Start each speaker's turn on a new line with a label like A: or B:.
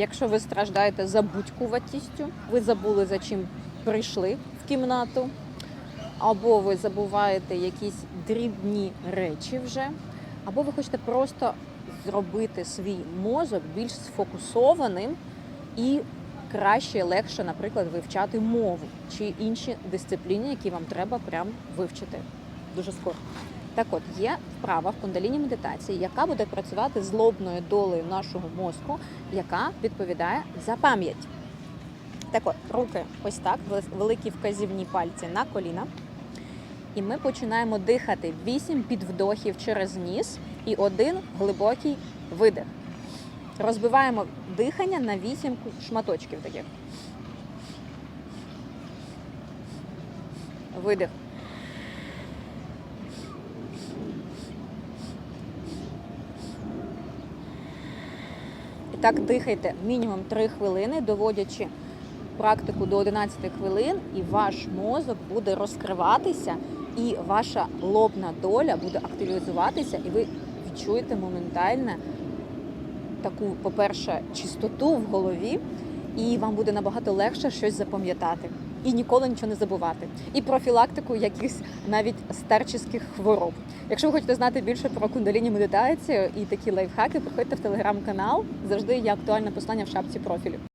A: Якщо ви страждаєте забудькуватістю, ви забули за чим прийшли в кімнату, або ви забуваєте якісь дрібні речі вже, або ви хочете просто зробити свій мозок більш сфокусованим і краще, легше, наприклад, вивчати мову чи інші дисципліни, які вам треба прям вивчити дуже скоро. Так от є вправа в кундаліні медитації, яка буде працювати з лобною долею нашого мозку, яка відповідає за пам'ять. Так от, руки ось так, великі вказівні пальці на коліна. І ми починаємо дихати 8 підвдохів через ніс і один глибокий видих. Розбиваємо дихання на 8 шматочків таких. Видих. І так дихайте мінімум 3 хвилини, доводячи практику до 11 хвилин, і ваш мозок буде розкриватися, і ваша лобна доля буде активізуватися, і ви відчуєте моментально таку, по-перше, чистоту в голові, і вам буде набагато легше щось запам'ятати. І ніколи нічого не забувати. І профілактику якихось навіть старчиських хвороб. Якщо ви хочете знати більше про кундаліні медитацію і такі лайфхаки, приходьте в телеграм-канал. Завжди є актуальне послання в шапці профілю.